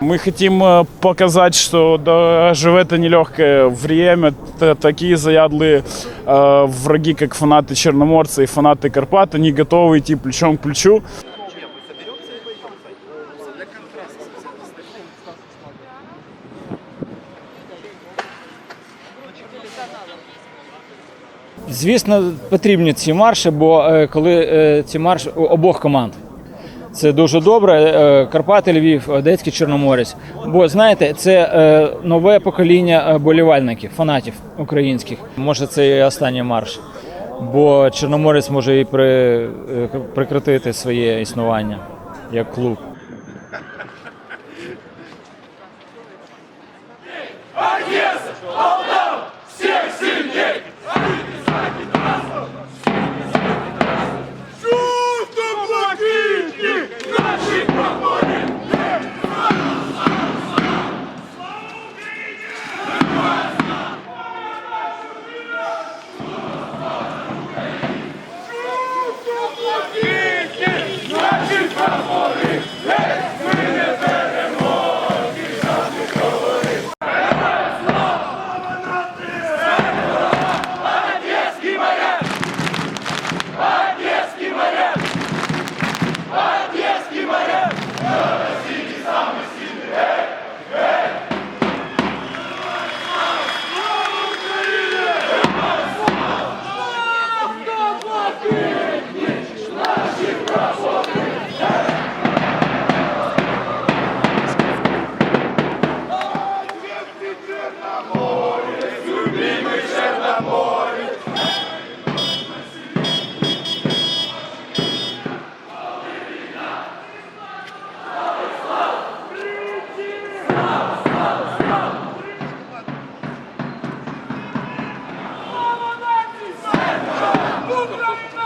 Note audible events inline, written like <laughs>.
Мы хотим э, показать, что даже в это нелегкое время т- такие заядлые э, враги, как фанаты Черноморца и фанаты Карпат, они готовы идти плечом к плечу. Звісно, потрібні ці марші, бо е, коли е, ці марші у обох команд. Це дуже добре. Е, Карпати, Львів, Одеський Чорноморець. Бо знаєте, це е, нове покоління е, болівальників, фанатів українських. Може, це і останній марш. Бо Чорноморець може і при, е, своє існування як клуб. 对 <laughs>